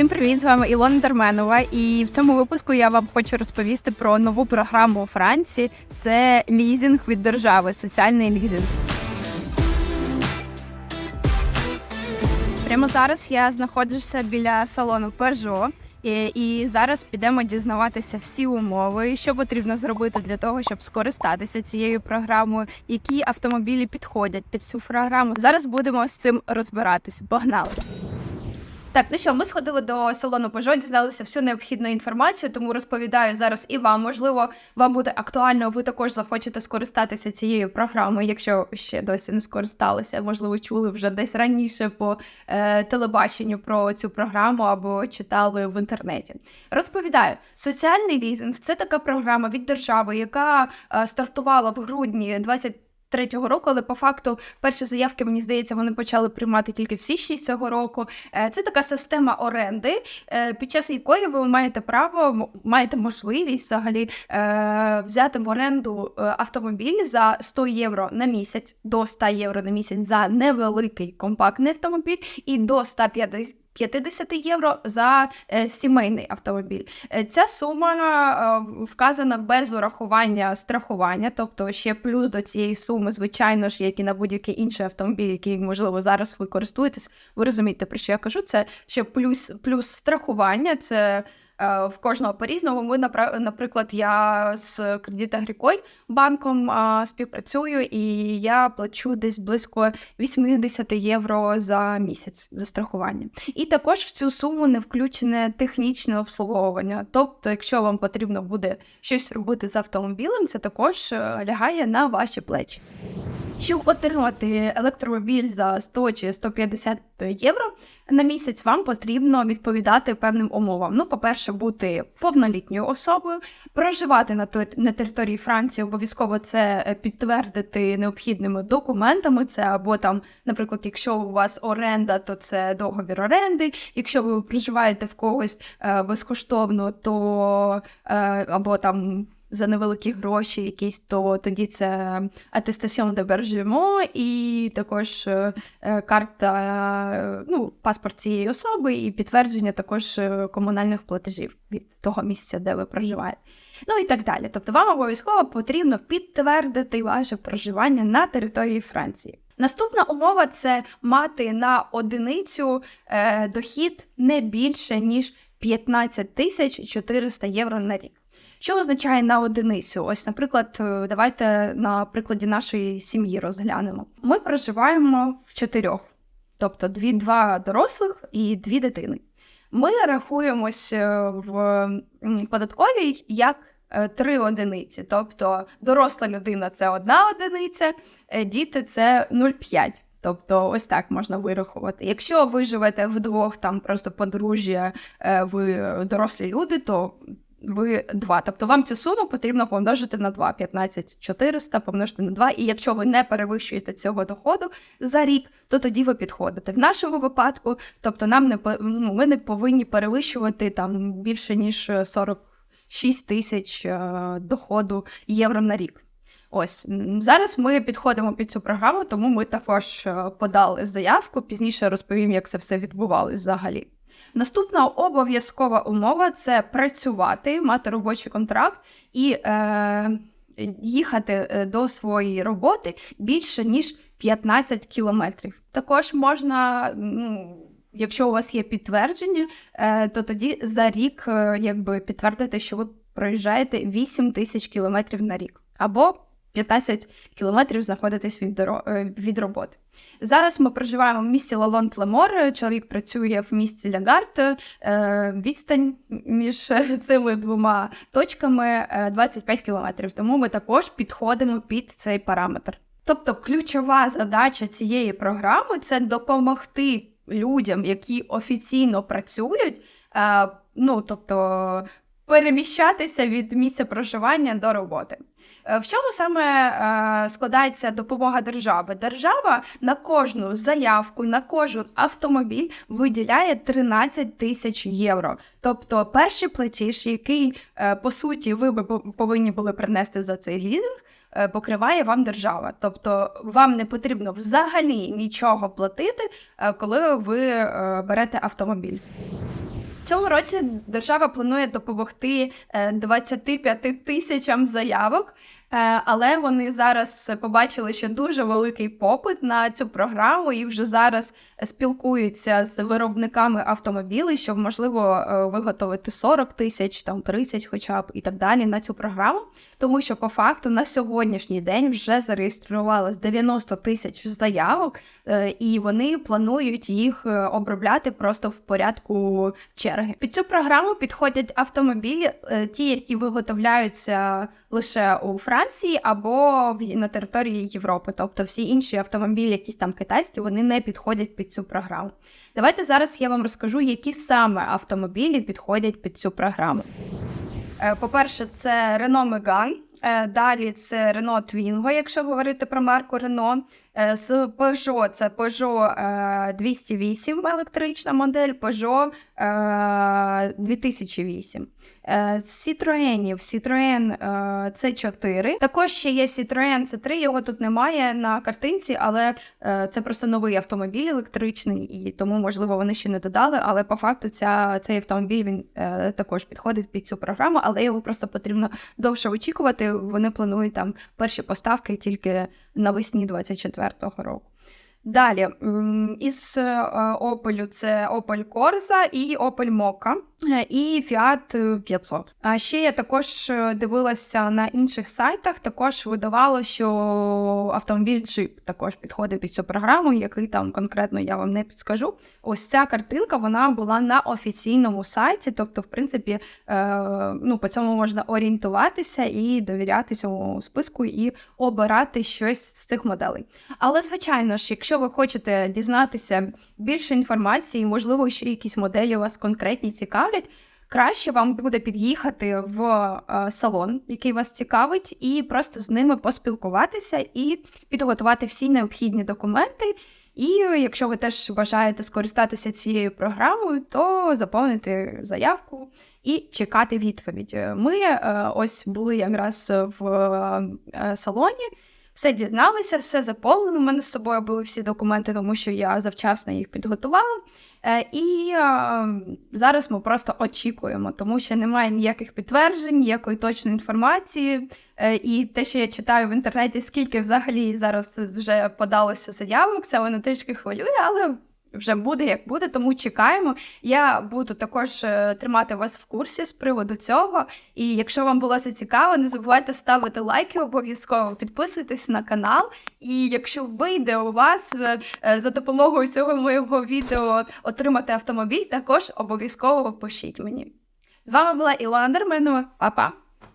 Всім привіт! З вами Ілона Дарменова. І в цьому випуску я вам хочу розповісти про нову програму у Франції. Це лізинг від держави, соціальний лізинг. Прямо зараз я знаходжуся біля салону Peugeot. І, і зараз підемо дізнаватися всі умови, що потрібно зробити для того, щоб скористатися цією програмою, які автомобілі підходять під цю програму. Зараз будемо з цим розбиратись. Погнали! Так, ну що, ми сходили до салону Peugeot, дізналися всю необхідну інформацію, тому розповідаю зараз і вам. Можливо, вам буде актуально, ви також захочете скористатися цією програмою, якщо ще досі не скористалися. Можливо, чули вже десь раніше по е, телебаченню про цю програму або читали в інтернеті. Розповідаю, соціальний лізинг це така програма від держави, яка е, стартувала в грудні 20 Третього року, але по факту перші заявки, мені здається, вони почали приймати тільки в січні цього року. Е, Це така система оренди, е, під час якої ви маєте право, маєте можливість взагалі е, взяти в оренду автомобіль за 100 євро на місяць, до 100 євро на місяць за невеликий компактний автомобіль і до 150 50 євро за е, сімейний автомобіль. Е, Ця сума е, вказана без урахування страхування, тобто ще плюс до цієї суми, звичайно ж, як і на будь-який інший автомобіль, який, можливо, зараз ви користуєтесь. Ви розумієте, про що я кажу? Це ще плюс, плюс страхування. Це в кожного по-різному. Ми, напра- наприклад, я з Кредит Агріколь банком співпрацюю, і я плачу десь близько 80 євро за місяць за страхування. І також в цю суму не включене технічне обслуговування. Тобто, якщо вам потрібно буде щось робити з автомобілем, це також е, лягає на ваші плечі. Щоб отримати електромобіль за 100 чи 150 євро на місяць, вам потрібно відповідати певним умовам. Ну, по-перше, бути повнолітньою особою, проживати на, на території Франції, обов'язково це е, підтвердити необхідними документами. Це або там, наприклад, якщо у вас оренда, то це договір оренди. Якщо ви проживаєте в когось е, безкоштовно, то е, або там. За невеликі гроші, якісь, то тоді це атестаціон де бержемо і також е, е, карта, ну, паспорт цієї особи, і підтвердження також е, комунальних платежів від того місця, де ви проживаєте. Ну і так далі. Тобто вам обов'язково потрібно підтвердити ваше проживання на території Франції. Наступна умова це мати на одиницю е, дохід не більше ніж 15 тисяч 400 євро на рік. Що означає на одиницю? Ось, наприклад, е, давайте на прикладі нашої сім'ї розглянемо. Ми проживаємо в чотирьох, тобто дві, два дорослих і дві дитини. Ми рахуємось е, в податковій як е, три одиниці. Тобто доросла людина це одна одиниця, діти це 0,5. Тобто, ось так можна вирахувати. Якщо ви живете вдвох, там просто подружжя, ви дорослі люди, то ви 2. Тобто вам цю суму потрібно помножити на 2. 15 400 помножити на 2. І якщо ви не перевищуєте цього доходу за рік, то тоді ви підходите. В нашому випадку, тобто нам не ну, ми не повинні перевищувати там більше ніж 46 тисяч е, доходу євро на рік. Ось зараз ми підходимо під цю програму, тому ми також е, подали заявку. Пізніше розповім, як це все відбувалось взагалі. Наступна обов'язкова умова це працювати, мати робочий контракт і е, їхати е, до своєї роботи більше ніж 15 кілометрів. Також можна, ну, якщо у вас є підтвердження, е, то тоді за рік е, якби підтвердити, що ви проїжджаєте 8 тисяч кілометрів на рік або 15 кілометрів знаходитесь від, доро... е, від роботи. Зараз ми проживаємо в місті лалонт лемор Чоловік працює в місті Лягард. Е, Відстань між цими двома точками е, 25 кілометрів. Тому ми також підходимо під цей параметр. Тобто, ключова задача цієї програми це допомогти людям, які офіційно працюють. е, Ну, тобто переміщатися від місця проживання до роботи. Е, В чому саме е, складається допомога держави? Держава на кожну заявку, на кожен автомобіль виділяє 13 тисяч євро. Тобто перший платіж, який е, по суті ви повинні були принести за цей лізинг, покриває вам держава. Тобто вам не потрібно взагалі нічого платити, коли ви берете автомобіль. Цьому році держава планує допомогти е, 25 тисячам заявок. Е, Але вони зараз побачили, що дуже великий попит на цю програму, і вже зараз спілкуються з виробниками автомобілів, щоб можливо е, виготовити 40 тисяч, там 30 хоча б і так далі на цю програму. Тому що по факту на сьогоднішній день вже зареєструвалось 90 тисяч заявок, е, і вони планують їх обробляти просто в порядку черги. Під цю програму підходять автомобілі, ті, які виготовляються лише у Франції або на території Європи. Тобто всі інші автомобілі, якісь там китайські, вони не підходять під цю програму. Давайте зараз я вам розкажу, які саме автомобілі підходять під цю програму. Е, По-перше, це Renault Megane. Е, Далі це Renault Twingo, якщо говорити про марку Renault. Е, З Peugeot це Peugeot е, 208 електрична модель, Peugeot е, 2008. Е, З Citroenів Citroen е, C4. Також ще є Citroen C3, його тут немає на картинці, але е, це просто новий автомобіль електричний, і тому, можливо, вони ще не додали. Але по факту ця, цей автомобіль він е, також підходить під цю програму, але його просто потрібно довше очікувати. Вони планують там перші поставки тільки навесні 24-го року. Далі із е, Opel це Opel Corsa і Opel Mokka е, і Fiat 500. А ще я також е, дивилася на інших сайтах. Також видавало, що автомобіль Jeep також підходить під цю програму, який там конкретно я вам не підскажу. Ось ця картинка вона була на офіційному сайті, тобто, в принципі, е, ну по цьому можна орієнтуватися і довіряти цьому списку і обирати щось з цих моделей. Але, звичайно ж, якщо ви хочете дізнатися більше інформації, можливо, ще якісь моделі вас конкретні цікавлять. Краще вам буде під'їхати в е, салон, який вас цікавить, і просто з ними поспілкуватися і підготувати всі необхідні документи. І якщо ви теж бажаєте скористатися цією програмою, то заповнити заявку і чекати відповідь. Ми е, ось були якраз в е, салоні. Все дізналися, все заповнено. У мене з собою були всі документи, тому що я завчасно їх підготувала. Е, І е, зараз ми просто очікуємо, тому що немає ніяких підтверджень, ніякої точної інформації. Е, І те, що я читаю в інтернеті, скільки взагалі зараз вже подалося заявок, це мене трішки хвилює, але вже буде як буде, тому чекаємо. Я буду також е, тримати вас в курсі з приводу цього. І якщо вам було це цікаво, не забувайте ставити лайки, обов'язково підписуйтесь на канал. І якщо вийде у вас е, е, за допомогою цього моєго відео отримати автомобіль, також обов'язково пишіть мені. З вами була Ілона Дерменова. Па-па!